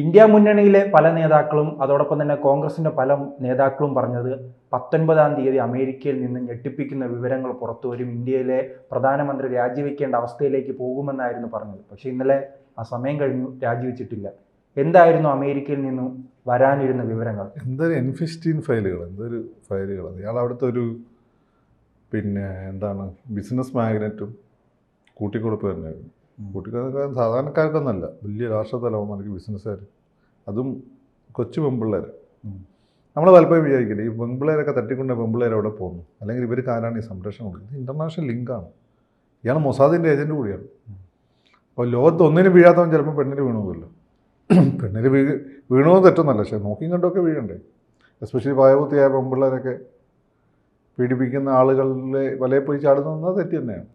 India മുന്നണിയിലെ പല നേതാക്കളും അതോടൊപ്പം തന്നെ കോൺഗ്രസിന്റെ പല നേതാക്കളും പറഞ്ഞത് പത്തൊൻപതാം തീയതി അമേരിക്കയിൽ നിന്ന് ഞെട്ടിപ്പിക്കുന്ന വിവരങ്ങൾ പുറത്തു വരും. ഇന്ത്യയിലെ പ്രധാനമന്ത്രി രാജിവെക്കേണ്ട അവസ്ഥയിലേക്ക് പോകുമെന്നായിരുന്നു പറഞ്ഞത്. പക്ഷേ ഇന്നലെ ആ സമയം കഴിഞ്ഞു രാജിവെച്ചിട്ടില്ല. എന്തായിരുന്നു അമേരിക്കയിൽ നിന്നും വരാനിരുന്ന വിവരങ്ങൾ? എന്തൊരു എൻ ഫിഫ്റ്റീൻ ഫയലുകൾ എന്തൊരു ഫയലുകൾ. ഇയാൾ അവിടുത്തെ ഒരു പിന്നെ എന്താണ് ബിസിനസ് മാഗ്നറ്റും കൂട്ടിക്കൊടുപ്പ് തന്നെയായിരുന്നു. കൂട്ടിക്കൊടുക്കാൻ സാധാരണക്കാർക്കൊന്നല്ല വലിയ രാഷ്ട്രതലവന്മാർക്ക് ബിസിനസ്സുകാർ അതും കൊച്ചു പെമ്പിള്ളേർ നമ്മൾ പലപ്പോഴും വിചാരിക്കില്ല ഈ പെമ്പിള്ളേരൊക്കെ തട്ടിക്കൊണ്ട് പെമ്പിള്ളേർ അവിടെ പോകുന്നു. അല്ലെങ്കിൽ ഇവർ ആരാണ് ഈ സംരക്ഷണം കൊടുക്കുന്നത്. ഇത് ഇന്റർനാഷണൽ ലിങ്കാണ് ഇയാൾ മൊസാദിന്റെ ഏജന്റ് കൂടിയാണ്. അപ്പോൾ ലോകത്ത് ഒന്നിനും വീഴാത്തവൻ ചിലപ്പോൾ പെണ്ണിന് വീണുമല്ലോ പെണ്ണിന് വീ വീണോ തെറ്റൊന്നല്ല. പക്ഷേ നോക്കിയും കണ്ടൊക്കെ വീഴണ്ടേ. എസ്പെഷ്യലി പ്രായപൂർത്തിയായ പെമ്പിള്ളേരൊക്കെ പീഡിപ്പിക്കുന്ന ആളുകളിലെ വലയെ പോയി ചാടുന്നത് തെറ്റ് തന്നെയാണ്.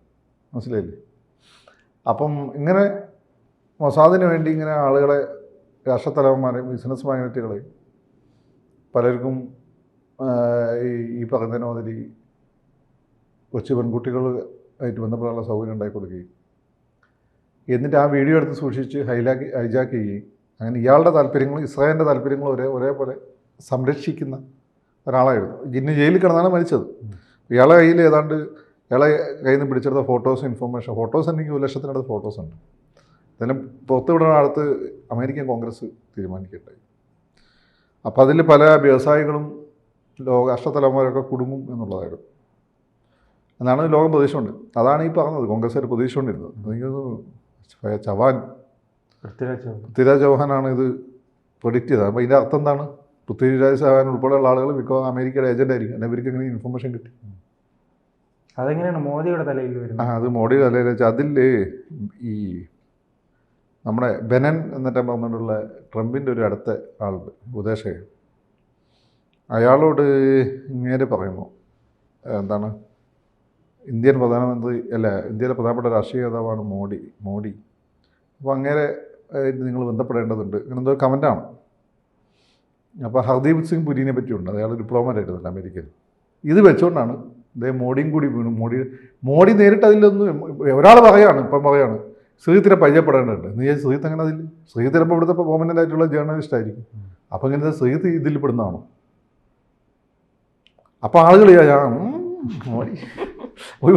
മനസ്സിലായില്ലേ? അപ്പം ഇങ്ങനെ മൊസാദിന് വേണ്ടി ഇങ്ങനെ ആളുകളെ രാഷ്ട്രത്തലവന്മാരെയും ബിസിനസ് മാഗ്നറ്റുകളെയും പലർക്കും ഈ- പറയുന്നതിന് മാതിരി കൊച്ചു പെൺകുട്ടികൾ ആയിട്ട് ബന്ധപ്പെടാനുള്ള സൗകര്യം ഉണ്ടാക്കി കൊടുക്കുകയും എന്നിട്ട് ആ വീഡിയോ എടുത്ത് സൂക്ഷിച്ച് ഹൈലാക്കി ഹൈജാക്ക് ചെയ്യുകയും അങ്ങനെ ഇയാളുടെ താല്പര്യങ്ങളും ഇസ്രായേലിന്റെ താല്പര്യങ്ങളും ഒരേ ഒരേപോലെ സംരക്ഷിക്കുന്ന ഒരാളായിരുന്നു. ജിന്ന് ജയിലിൽ കിടന്നാണ് മരിച്ചത്. ഇയാളെ കയ്യിൽ ഏതാണ്ട് ഇയാളെ കയ്യിൽ നിന്ന് പിടിച്ചെടുത്ത ഫോട്ടോസ് ഇൻഫർമേഷൻ ഫോട്ടോസ് എനിക്ക് ഒരു ലക്ഷത്തിനടുത്ത് ഫോട്ടോസ് ഉണ്ട്. ഇതെല്ലാം പുറത്ത് വിടുന്ന അടുത്ത് അമേരിക്കൻ കോൺഗ്രസ് തീരുമാനിക്കട്ടെ. അപ്പോൾ അതിൽ പല വ്യവസായികളും ലോക അഷ്ടതലമാരൊക്കെ കുടുങ്ങും എന്നുള്ളതായിരുന്നു. എന്നാണ് ലോകം പ്രതീക്ഷയുണ്ട് അതാണ് ഈ പറഞ്ഞത്. കോൺഗ്രസ്സുകാർ പ്രതീക്ഷകൊണ്ടിരുന്നത് എനിക്ക് തോന്നുന്നു ചവാൻ പൃഥ്വിരാജ് ചൗഹാനാണ് ഇത് പ്രൊഡിക്റ്റ് ചെയ്തത്. അപ്പോൾ ഇതിന്റെ അർത്ഥം എന്താണ്? പൃഥ്വിരാജ് ചൗഹാൻ ഉൾപ്പെടെയുള്ള ആളുകൾ മിക്കവാറും അമേരിക്കയുടെ ഏജന്റ് ആയിരിക്കും. എങ്ങനെ ഇൻഫർമേഷൻ കിട്ടി. അതെങ്ങനെയാണ് മോദിയുടെ തലയിൽ വരുന്നത്? ആ അത് മോഡി തലയിൽ വെച്ചാൽ അതിൽ ഈ നമ്മുടെ ബെനൻ എന്നിട്ട് പറഞ്ഞിട്ടുള്ള ട്രംപിന്റെ ഒരു അടുത്ത ആളുണ്ട് ഉപദേശകൻ അയാളോട് ഇങ്ങനെ പറയുന്നു. എന്താണ്? ഇന്ത്യൻ പ്രധാനമന്ത്രി അല്ല ഇന്ത്യയിലെ പ്രധാനപ്പെട്ട രാഷ്ട്രീയ നേതാവാണ് മോഡി മോഡി. അപ്പോൾ അങ്ങനെ ഇത് നിങ്ങൾ ബന്ധപ്പെടേണ്ടതുണ്ട്. ഇങ്ങനെ എന്തോ കമന്റാണ് അപ്പോൾ ഹർദീപ് സിംഗ് പുരിനെ പറ്റിയുണ്ട്. അയാൾ ഡിപ്ലോമറ്റ് ആയിരുന്നല്ലോ അമേരിക്കയിൽ. ഇത് വെച്ചുകൊണ്ടാണ് ഇതേ മോഡിയും കൂടി വീണു. മോഡി മോഡി നേരിട്ട് അതിലൊന്നും ഒരാൾ പറയാണ് ഇപ്പം പറയാണ് ശ്രീത്തിനെ പരിചയപ്പെടേണ്ടതുണ്ട്. നീ ശ്രീത്ത് അങ്ങനെ അതിൽ ശ്രീത്ത് ഇപ്പോൾ ഇവിടുത്തെ പെർമനന്റ് ആയിട്ടുള്ള ജേർണലിസ്റ്റ് ആയിരിക്കും. അപ്പം ഇങ്ങനത്തെ ശ്രീത്ത് ഇതിൽ പെടുന്നതാണോ? അപ്പോൾ ആളുകൾ മോഡി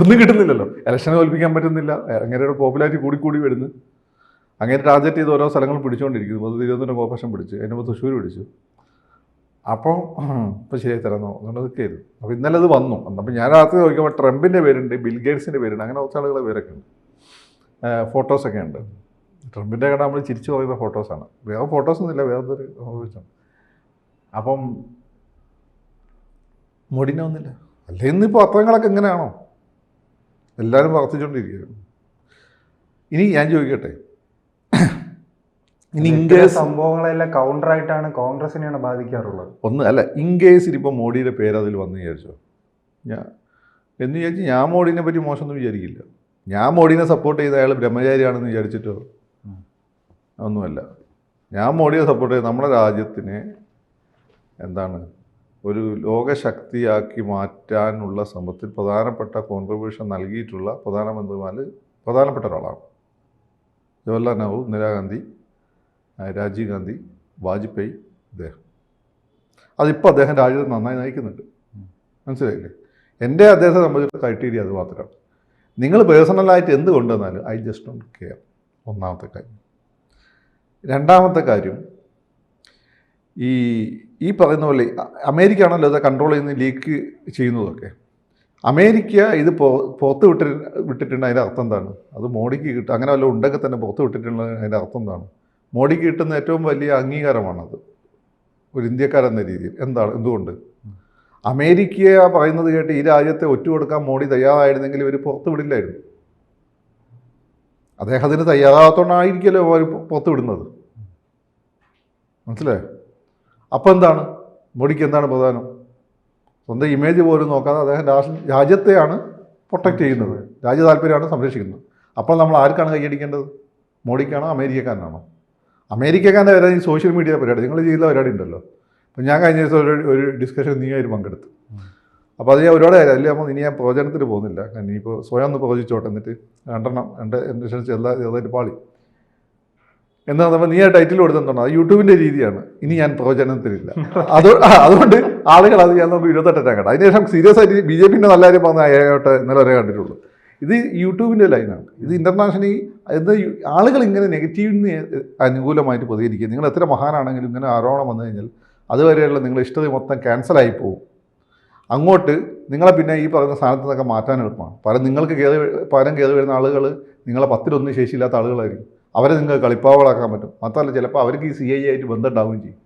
ഒന്നും കിട്ടുന്നില്ലല്ലോ. ഇലക്ഷനെ തോൽപ്പിക്കാൻ പറ്റുന്നില്ല. അങ്ങനെയുടെ പോപ്പുലാരിറ്റി കൂടി കൂടി വരുന്നു. അങ്ങനെ ടാർഗറ്റ് ചെയ്ത് ഓരോ സ്ഥലങ്ങൾ പിടിച്ചുകൊണ്ടിരിക്കുന്നു. അത് തിരുവനന്തപുരം കോർപ്പറേഷൻ പിടിച്ചു. അതിനുമ്പോൾ തൃശ്ശൂർ പിടിച്ചു. അപ്പോൾ ഇപ്പോൾ ശരിയായി തരാമെന്നോ അതുകൊണ്ട് കയറി അപ്പോൾ ഇന്നലെ അത് വന്നു. അപ്പോൾ ഞാൻ രാത്രി നോക്കിയപ്പോൾ ട്രംപിന്റെ പേരുണ്ട് ബിൽ ഗേറ്റ്സിന്റെ പേരുണ്ട് അങ്ങനെ കുറച്ച് ആളുകളുടെ പേരൊക്കെ ഉണ്ട്. ഫോട്ടോസൊക്കെ ഉണ്ട്. ട്രംപിന്റെ കട നമ്മൾ ചിരിച്ചു പറയുന്ന ഫോട്ടോസാണ്. വേറെ ഫോട്ടോസ് ഒന്നുമില്ല ഒരു സംഭവിച്ചാണ് അപ്പം മോഡിനെ ഒന്നില്ല അല്ല ഇന്നിപ്പോൾ പത്രങ്ങളൊക്കെ എങ്ങനെയാണോ എല്ലാവരും വർത്തിച്ചുകൊണ്ടിരിക്കുകയാണ്. ഇനി ഞാൻ ചോദിക്കട്ടെ? ഇൻകേസ് സംഭവങ്ങളെല്ലാം കൗണ്ടറായിട്ടാണ് കോൺഗ്രസിനെയാണ് ബാധിക്കാറുള്ളത്. ഒന്ന് അല്ല ഇൻകേസ് ഇനിയിപ്പോൾ മോഡിയുടെ പേര് അതിൽ വന്നു വിചാരിച്ചോ? ഞാൻ എന്ന് വിചാരിച്ച് ഞാൻ മോഡിനെ പറ്റി മോശമൊന്നും വിചാരിക്കില്ല. ഞാൻ മോഡിനെ സപ്പോർട്ട് ചെയ്ത അയാൾ ബ്രഹ്മചാരിയാണെന്ന് വിചാരിച്ചിട്ടോ. ഒന്നുമല്ല. ഞാൻ മോഡിയെ സപ്പോർട്ട് ചെയ്ത് നമ്മുടെ രാജ്യത്തിന് എന്താണ് ഒരു ലോകശക്തിയാക്കി മാറ്റാനുള്ള ശ്രമത്തിൽ പ്രധാനപ്പെട്ട കോൺട്രിബ്യൂഷൻ നൽകിയിട്ടുള്ള പ്രധാനമന്ത്രിമാർ പ്രധാനപ്പെട്ട ഒരാളാണ്. ജവഹർലാൽ നെഹ്റു ഇന്ദിരാഗാന്ധി രാജീവ് ഗാന്ധി വാജ്പേയി അദ്ദേഹം. അതിപ്പോൾ അദ്ദേഹം രാജ്യത്തെ നന്നായി നയിക്കുന്നുണ്ട്. മനസ്സിലായില്ലേ? എന്റെ അദ്ദേഹത്തെ സംബന്ധിച്ച ക്രൈറ്റീരിയ അത് മാത്രമാണ് നിങ്ങൾ പേഴ്സണലായിട്ട് എന്ത് കൊണ്ടുവന്നാലും ഐ ജസ്റ്റ് ഡോണ്ട് കെയർ ഒന്നാമത്തെ കാര്യം. രണ്ടാമത്തെ കാര്യം ഈ ഈ പറയുന്ന പോലെ അമേരിക്ക ആണല്ലോ ഇത് കൺട്രോൾ ചെയ്യുന്ന ലീക്ക് ചെയ്യുന്നതൊക്കെ. അമേരിക്ക ഇത് പുറത്ത് വിട്ടി വിട്ടിട്ടുണ്ട് അതിന്റെ അർത്ഥം എന്താണ്? അത് മോഡിക്ക് കിട്ടും അങ്ങനെ വല്ല ഉണ്ടെങ്കിൽ തന്നെ പുറത്ത് വിട്ടിട്ടുള്ള അതിന്റെ അർത്ഥം എന്താണ്? മോഡിക്ക് കിട്ടുന്ന ഏറ്റവും വലിയ അംഗീകാരമാണത്. ഒരു ഇന്ത്യക്കാരെന്ന രീതിയിൽ. എന്താണ്? എന്തുകൊണ്ട്? അമേരിക്കയെ പറയുന്നത് കേട്ട് ഈ രാജ്യത്തെ ഒറ്റുകൊടുക്കാൻ മോഡി തയ്യാറായിരുന്നെങ്കിൽ ഇവർ പുറത്ത് വിടില്ലായിരുന്നു. അദ്ദേഹത്തിന് തയ്യാറാകാത്തോണ്ടായിരിക്കല്ലോ അവർ പുറത്ത് വിടുന്നത്? മനസ്സിലായോ? അപ്പോൾ എന്താണ്? മോഡിക്ക് എന്താണ് പ്രധാനം? സ്വന്തം ഇമേജ് പോലും നോക്കാതെ അദ്ദേഹം രാജ്യത്തെയാണ് പ്രൊട്ടക്റ്റ് ചെയ്യുന്നത്. രാജ്യ താല്പര്യമാണ് സംരക്ഷിക്കുന്നത്. അപ്പോൾ നമ്മൾ ആർക്കാണ് കൈയടിക്കേണ്ടത്? മോഡിക്കാണോ? അമേരിക്കക്കാരനാണോ? അമേരിക്കക്കാരന്റെ പരിപാടി സോഷ്യൽ മീഡിയ പരിപാടി. നിങ്ങൾ ചെയ്ത പരിപാടി ഉണ്ടല്ലോ. അപ്പം ഞാൻ കഴിഞ്ഞ ദിവസം ഒരു ഒരു ഡിസ്കഷൻ നീ ആയിട്ട് പങ്കെടുത്തു. അപ്പോൾ അത് ഞാൻ ഒരുപാട് കാര്യം അല്ലേ അപ്പോൾ ഇനി ഞാൻ പ്രവചനത്തിന് പോകുന്നില്ല. കാരണം ഇനിയിപ്പോൾ സ്വയം ഒന്ന് പ്രവചിച്ചോട്ടെ എന്നിട്ട് രണ്ടെണ്ണം രണ്ട് എന്റെ ചെറുതാ ചെറുതായിട്ട് പാളി. എന്ന് പറഞ്ഞപ്പോൾ നീ ആ ടൈറ്റിൽ കൊടുത്തെന്നുണ്ടോ അത് യൂട്യൂബിന്റെ രീതിയാണ്. ഇനി ഞാൻ പ്രവചനത്തിലില്ല. അത് അതുകൊണ്ട് ആളുകൾ അത് ഞാൻ നമുക്ക് ഇരുപത്തെട്ടാം കേട്ടോ അതിനുശേഷം സീരിയസ് ആയിട്ട് ബി ജെ പിന്നെ നല്ല കാര്യം പറഞ്ഞ അയ്യോട്ടെ ഇന്നലെ വരെ കണ്ടിട്ടുള്ളൂ. ഇത് യൂട്യൂബിന്റെ ലൈനാണ്. ഇത് ഇന്റർനാഷണലി എന്ത് ആളുകൾ ഇങ്ങനെ നെഗറ്റീവിന് അനുകൂലമായിട്ട് പ്രതികരിക്കുക. നിങ്ങൾ എത്ര മഹാനാണെങ്കിലും ഇങ്ങനെ ആരോപണം വന്നു കഴിഞ്ഞാൽ അതുവരെയുള്ള നിങ്ങളുടെ ഇഷ്ടത മൊത്തം ക്യാൻസലായി പോകും. അങ്ങോട്ട് നിങ്ങളെ പിന്നെ ഈ പറയുന്ന സ്ഥാനത്ത് നിന്നൊക്കെ മാറ്റാൻ എളുപ്പമാണ്. പല നിങ്ങൾക്ക് കയറി പകരം കയറി വരുന്ന ആളുകൾ നിങ്ങളെ പത്തിലൊന്നും ശേഷിയില്ലാത്ത ആളുകളായിരിക്കും. അവരെ നിങ്ങൾക്ക് കളിപ്പാവളാക്കാൻ പറ്റും. മാത്രമല്ല ചിലപ്പോൾ അവർക്ക് ഈ സി ഐ ആയിട്ട് ബന്ധം ഉണ്ടാവുകയും ചെയ്യും.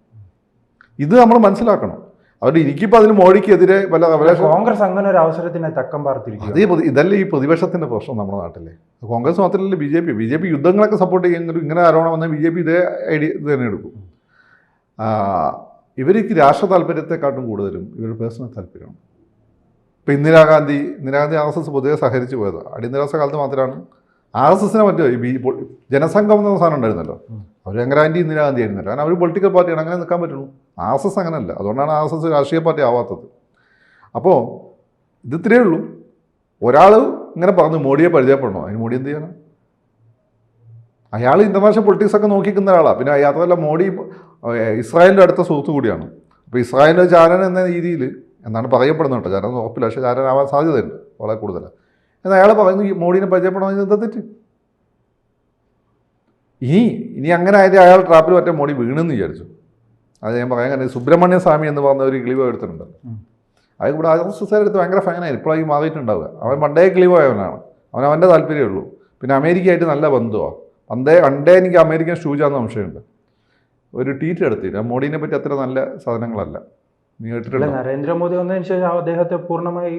ഇത് നമ്മൾ മനസ്സിലാക്കണം. അതുകൊണ്ട് എനിക്കിപ്പോൾ അതിന് മോഡിക്കെതിരെ വല്ല അവകാശം കോൺഗ്രസ് അങ്ങനെ ഒരു അവസരത്തിനെ തക്കം പാർത്തിരിക്കും അതേ ഇതല്ലേ ഈ പ്രതിപക്ഷത്തിന്റെ പ്രശ്നം നമ്മുടെ നാട്ടിലെ. കോൺഗ്രസ് മാത്രമല്ല B J P. B J P യുദ്ധങ്ങളൊക്കെ support ചെയ്യുമെങ്കിലും ഇങ്ങനെ ആരോപണം വന്നാൽ ബി ജെ പി ഇതേ ഐഡിയ ഇത് തന്നെ എടുക്കും. ഇവർക്ക് രാഷ്ട്ര താല്പര്യത്തെക്കാട്ടും കൂടുതലും ഇവരുടെ പേഴ്സണൽ താല്പര്യമാണ്. ഇപ്പം Indira Gandhi Indira Gandhi R S S പൊതുവെ സഹകരിച്ച് പോയത്. അടിയന്തരാവസ്ഥ കാലത്ത് മാത്രമാണ് ആർ എസ് എസിനെ മറ്റോ ഈ ബി ജനസംഘം എന്ന സാധനം ഉണ്ടായിരുന്നല്ലോ. അവർ ഭയങ്കര ആന്റി ഇന്ദിരാഗാന്ധി ആയിരുന്നല്ലോ. കാരണം അവർ പൊളിറ്റിക്കൽ പാർട്ടിയാണ് അങ്ങനെ നിൽക്കാൻ പറ്റുള്ളൂ. ആർ എസ് എസ് അങ്ങനെയല്ല അതുകൊണ്ടാണ് ആർ എസ് എസ് രാഷ്ട്രീയ പാർട്ടി ആവാത്തത്. അപ്പോൾ ഇത് ഇത്രയേ ഉള്ളൂ. ഒരാൾ ഇങ്ങനെ പറഞ്ഞു മോഡിയെ പരിചയപ്പെടണോ? അതിന് മോഡി എന്ത് ചെയ്യണം? അയാൾ ഇന്റർനാഷണൽ പൊളിറ്റിക്സ് ഒക്കെ നോക്കിക്കുന്ന ഒരാളാണ് പിന്നെ യാത്രയല്ല മോഡി ഇസ്രായേലിന്റെ അടുത്ത സുഹൃത്തു കൂടിയാണ്. അപ്പോൾ ഇസ്രായേലിന്റെ ചാരൻ എന്ന രീതിയിൽ എന്നാണ് പറയപ്പെടുന്നത് കേട്ടോ. ചാരൻ ഉറപ്പില്ല. പക്ഷേ ചാരൻ ആവാൻ സാധ്യതയുണ്ട്. വളരെ കൂടുതലാണ് എന്നാൽ അയാൾ പറയുന്നു ഈ മോഡിനെ പരിചയപ്പെടണമെന്ന് എന്താ തെറ്റ്? ഇനി ഇനി അങ്ങനെ ആയിട്ട് അയാൾ ട്രാപ്പിൽ മറ്റേ മോഡി വീണെന്ന് വിചാരിച്ചു. അത് ഞാൻ പറയാൻ കാരണം സുബ്രഹ്മണ്യ സ്വാമി എന്ന് പറഞ്ഞ ഒരു കിളിവ് എടുത്തിട്ടുണ്ട്. അത് ഇവിടെ ആർ എസ് എസ് എടുത്ത് ഭയങ്കര ഫാനായി ഇപ്പോഴായി മാറിയിട്ടുണ്ടാവുക. അവൻ പണ്ടേ കിളിവായവനാണ് അവൻ അവന്റെ താല്പര്യമേ ഉള്ളൂ. പിന്നെ അമേരിക്കയായിട്ട് നല്ല ബന്ധമാണ് പണ്ടേ പണ്ടേ എനിക്ക് അമേരിക്കൻ ഷൂജാന്ന് സംശയമുണ്ട്. ഒരു ട്വീറ്റ് എടുത്തില്ല മോഡീനെ പറ്റി അത്ര നല്ല സാധനങ്ങളല്ല. നീ നരേന്ദ്രമോദി വന്നതിന് ശേഷം അദ്ദേഹത്തെ പൂർണമായി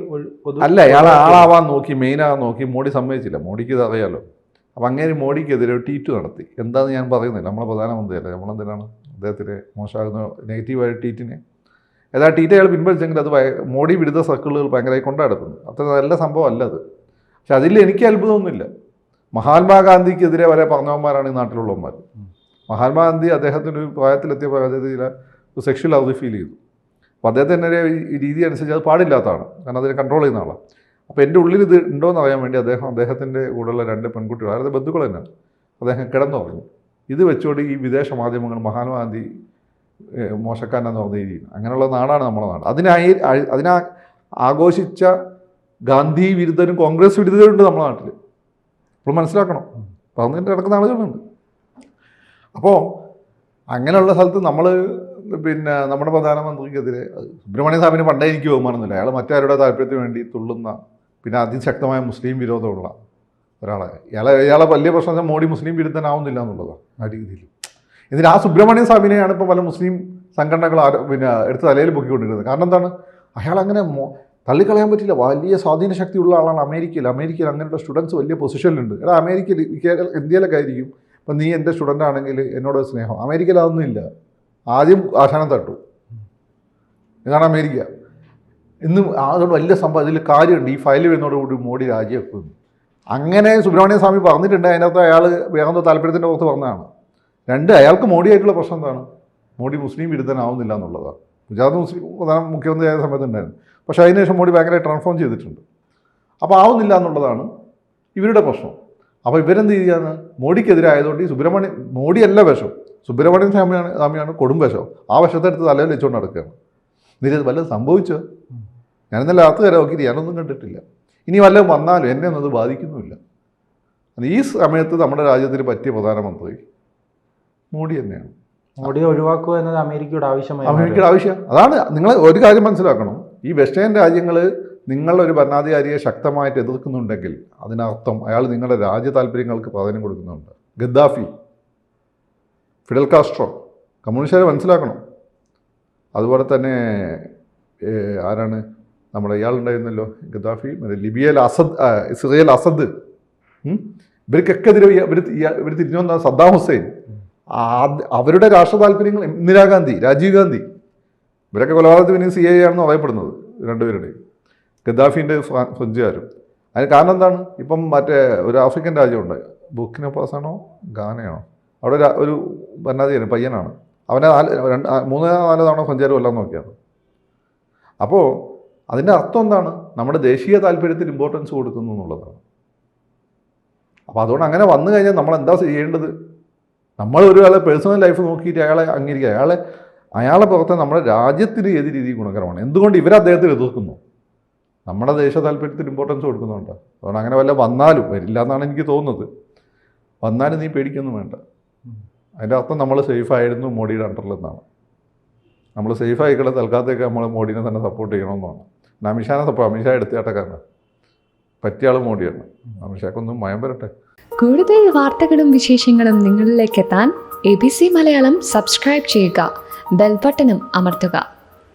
അല്ല അയാൾ ആളാവാൻ നോക്കി മെയിനാകാൻ നോക്കി മോഡി സമ്മതിച്ചില്ല. മോഡിക്ക് ഇത് അറിയാലോ. അപ്പം അങ്ങനെ മോഡിക്കെതിരെ ഒരു ട്വീറ്റ് നടത്തി. എന്താണെന്ന് ഞാൻ പറയുന്നില്ല. നമ്മളെ പ്രധാനമന്ത്രിയല്ലേ? നമ്മളെന്തിനാണ് അദ്ദേഹത്തിന് മോശമാകുന്ന നെഗറ്റീവായ ട്വീറ്റിനെ ഏതാ ട്വീറ്റ് അയാൾ പിൻവലിച്ചെങ്കിൽ അത് മോഡി വിരുദ്ധ സർക്കിളുകൾ ഭയങ്കരമായി കൊണ്ടാടുന്നു. അത്ര നല്ല സംഭവം അല്ല അത്. പക്ഷെ അതിൽ എനിക്ക് അത്ഭുതമൊന്നുമില്ല. മഹാത്മാഗാന്ധിക്കെതിരെ വരെ പറഞ്ഞവന്മാരാണ് ഈ നാട്ടിലുള്ളവന്മാർ മഹാത്മാഗാന്ധി അദ്ദേഹത്തിന്റെ ഒരു പ്രായത്തിലെത്തിയപ്പോൾ അദ്ദേഹത്തിൽ ചില സെക്ഷൽ അത് ഫീൽ ചെയ്തു. അപ്പോൾ അദ്ദേഹത്തിന്റെ ഒരു രീതി അനുസരിച്ച് അത് പാടില്ലാത്തതാണ്. കാരണം അതിനെ കൺട്രോൾ ചെയ്യുന്ന ആളാണ് അപ്പോൾ എന്റെ ഉള്ളിൽ ഇത് ഉണ്ടോ എന്ന് അറിയാൻ വേണ്ടി അദ്ദേഹം അദ്ദേഹത്തിന്റെ കൂടെയുള്ള രണ്ട് പെൺകുട്ടികൾ അതായത് ബന്ധുക്കൾ തന്നെയാണ്. അദ്ദേഹം കിടന്നു പറഞ്ഞു ഇത് വെച്ചുകൊണ്ട് ഈ വിദേശ മാധ്യമങ്ങൾ മഹാത്മാഗാന്ധി മോശക്കാരനെന്ന് പറഞ്ഞ രീതിയിൽ. അങ്ങനെയുള്ള നാടാണ് നമ്മുടെ നാട്. അതിനായി അതിനാ ആഘോഷിച്ച ഗാന്ധി വിരുദ്ധരും കോൺഗ്രസ് വിരുദ്ധരും ഉണ്ട് നമ്മുടെ നാട്ടിൽ അപ്പോൾ മനസ്സിലാക്കണം. പറഞ്ഞിട്ട് നടക്കുന്ന ആളുകളുണ്ട്. അപ്പോൾ അങ്ങനെയുള്ള സ്ഥലത്ത് നമ്മൾ പിന്നെ നമ്മുടെ പ്രധാനമന്ത്രിക്കെതിരെ സുബ്രഹ്മണ്യ സ്വാമിന് പണ്ടേ എനിക്ക് ബഹുമാനമൊന്നുമില്ല. അയാൾ മറ്റാരുടെ താല്പര്യത്തിന് വേണ്ടി തുള്ളുന്ന പിന്നെ അതിശക്തമായ മുസ്ലിം വിരോധമുള്ള ഒരാളെ. ഇയാളെ ഇയാളെ വലിയ പ്രശ്നം വെച്ചാൽ മോഡി മുസ്ലിം വിരുദ്ധനാവുന്നില്ല എന്നുള്ളതാണ് ആ രീതിയിൽ എന്നിട്ട് ആ സുബ്രഹ്മണ്യ സ്വാമിനെയാണ് ഇപ്പോൾ പല മുസ്ലിം സംഘടനകൾ പിന്നെ എടുത്ത് തലയിൽ പൊക്കിക്കൊണ്ടിരിക്കുന്നത് കാരണം എന്താണ്? അയാൾ അങ്ങനെ തള്ളിക്കളയാൻ പറ്റില്ല. വലിയ സ്വാധീന ശക്തിയുള്ള ആളാണ് അമേരിക്കയിൽ അമേരിക്കയിൽ അങ്ങനെയുള്ള സ്റ്റുഡൻസ് വലിയ പൊസിഷനിലുണ്ട്. എടാ അമേരിക്കയിൽ കേരള- ഇന്ത്യയിലൊക്കെ ആയിരിക്കും ഇപ്പം നീ എന്റെ സ്റ്റുഡന്റ് ആണെങ്കിൽ എന്നോട് സ്നേഹം. അമേരിക്കയിൽ അതൊന്നും ഇല്ല. ആദ്യം ആശാനം തട്ടു. ഇതാണ് അമേരിക്ക. ഇന്ന് അതുകൊണ്ട് വലിയ സംഭവം. ഇതിൽ കാര്യമുണ്ട്. ഈ ഫയൽ വരുന്നതോടുകൂടി മോഡി രാജിവെക്കുന്നു. അങ്ങനെ സുബ്രഹ്മണ്യ സ്വാമി പറഞ്ഞിട്ടുണ്ട്. അതിനകത്ത് അയാൾ വേഗം താല്പര്യത്തിന്റെ പുറത്ത് പറഞ്ഞതാണ്. രണ്ട് അയാൾക്ക് മോഡിയായിട്ടുള്ള പ്രശ്നം എന്താണ്? മോഡി മുസ്ലിം വിരുദ്ധനാവുന്നില്ല എന്നുള്ളതാണ്. ഗുജറാത്ത് മുസ്ലിം പ്രധാന മുഖ്യമന്ത്രി ആയ സമയത്ത് ഉണ്ടായിരുന്നു. പക്ഷേ അതിനുശേഷം മോഡി ഭയങ്കര ട്രാൻസ്ഫോം ചെയ്തിട്ടുണ്ട്. അപ്പോൾ ആവുന്നില്ല എന്നുള്ളതാണ് ഇവരുടെ പ്രശ്നം. അപ്പോൾ ഇവരെന്ത് ചെയ്യുകയാണ് മോഡിക്കെതിരായതുകൊണ്ട് ഈ സുബ്രഹ്മണ്യം മോഡിയല്ല വിഷം. സുബ്രഹ്മണ്യൻ സ്വാമിയാണ് സ്വാമിയാണ് കൊടും വിഷം. ആ വശത്തെടുത്ത് തലയിൽ വെച്ചുകൊണ്ട് നടക്കുകയാണ്. എന്നിട്ട് വല്ലതും സംഭവിച്ചോ? ഞാൻ ഇന്നലെ രാത്രി വരെ നോക്കിയിട്ട് ഞാനൊന്നും കണ്ടിട്ടില്ല. ഇനി വല്ലതും വന്നാലും? എന്നെ ഒന്നും അത് ബാധിക്കുന്നുമില്ല. ഈ സമയത്ത് നമ്മുടെ രാജ്യത്തിന് പറ്റിയ പ്രധാനമന്ത്രി മോഡി തന്നെയാണ്. മോഡിയെ ഒഴിവാക്കുക എന്നത് അമേരിക്കയുടെ ആവശ്യമാണ്. അമേരിക്കയുടെ ആവശ്യം. അതാണ് നിങ്ങൾ ഒരു കാര്യം മനസ്സിലാക്കണം. ഈ വെസ്റ്റേൺ രാജ്യങ്ങൾ നിങ്ങളൊരു ഭരണാധികാരിയെ ശക്തമായിട്ട് എതിർക്കുന്നുണ്ടെങ്കിൽ അതിനർത്ഥം അയാൾ നിങ്ങളുടെ രാജ്യ താല്പര്യങ്ങൾക്ക് പ്രാധാന്യം കൊടുക്കുന്നുണ്ട്. ഗദ്ദാഫി ഫിഡൽ കാസ്ട്രോ കമ്മ്യൂണിസ്റ്റുകാരെ മനസ്സിലാക്കണം. അതുപോലെ തന്നെ ആരാണ് നമ്മുടെ ഇയാളുണ്ടായിരുന്നല്ലോ ഗദ്ദാഫി മറ്റേ അസദ് ഇസ്രയേൽ അസദ്? ഇവർക്കൊക്കെതിരെ ഇവർ ഇവർ തിരിഞ്ഞു വന്ന സദ്ദാം ഹുസൈൻ. അവരുടെ രാഷ്ട്ര താല്പര്യങ്ങൾ ഇന്ദിരാഗാന്ധി രാജീവ് ഗാന്ധി. ഇവരൊക്കെ കൊലപാതകത്തിന് സി ഐ ആണെന്ന് പറയപ്പെടുന്നത് രണ്ടുപേരുടെയും. ഗദ്ദാഫിന്റെ ഫ്രാ- ഫ്രഞ്ചുകാരും അതിന് കാരണം എന്താണ്? ഇപ്പം മറ്റേ ഒരു ആഫ്രിക്കൻ രാജ്യമുണ്ട്. ബുക്കിന പാസാണോ? ഗാനയാണോ? അവിടെ ഒരു ഒരു ഭരണാധികാരി പയ്യനാണ്. അവനെ നാല് രണ്ട് മൂന്ന് നാല് തവണ ഫ്രഞ്ചുകാർ കൊല്ലാൻ നോക്കിയാണ്. അപ്പോൾ അതിന്റെ അർത്ഥം എന്താണ്? നമ്മുടെ ദേശീയ താല്പര്യത്തിന് ഇമ്പോർട്ടൻസ് കൊടുക്കുന്നു എന്നുള്ളതാണ്. അപ്പോൾ അതുകൊണ്ട് അങ്ങനെ വന്നു കഴിഞ്ഞാൽ നമ്മൾ എന്താ ചെയ്യേണ്ടത്? നമ്മൾ ഒരാളെ പേഴ്സണൽ ലൈഫ് നോക്കിയിട്ട് അയാളെ അംഗീകരിക്കുക. അയാളെ അയാളെ പുറത്തെ നമ്മുടെ രാജ്യത്തിന് ഏത് രീതിയിൽ ഗുണകരമാണ്? എന്തുകൊണ്ട് ഇവർ അദ്ദേഹത്തെ എതിർക്കുന്നു? നമ്മുടെ ദേശ താല്പര്യത്തിന് ഇമ്പോർട്ടൻസ് കൊടുക്കുന്നുണ്ട്. അതുകൊണ്ട് അങ്ങനെ വല്ല വന്നാലും വരില്ല എന്നാണ് എനിക്ക് തോന്നുന്നത്. വന്നാലും നീ പേടിക്കൊന്നും വേണ്ട. അതിന്റെ അർത്ഥം നമ്മൾ സേഫ് ആയിരുന്നു മോഡിയുടെ അണ്ടറിൽ എന്നാണ് നമ്മൾ സേഫ് ആയിക്കളെ തൽക്കാലത്തേക്ക് നമ്മൾ മോഡിനെ തന്നെ സപ്പോർട്ട് ചെയ്യണമെന്നാണ്. അമിഷാനെ സപ്പോർട്ട് അമിഷാ എടുത്തേട്ടക്കാരനാണ് പറ്റിയ ആൾ മോഡിയാണ്. അമിഷാക്കൊന്നും മയം വരട്ടെ. കൂടുതൽ വാർത്തകളും വിശേഷങ്ങളും നിങ്ങളിലേക്ക് എത്താൻ A B C Malayalam subscribe ചെയ്യുക. ബെൽബട്ടനും അമർത്തുക.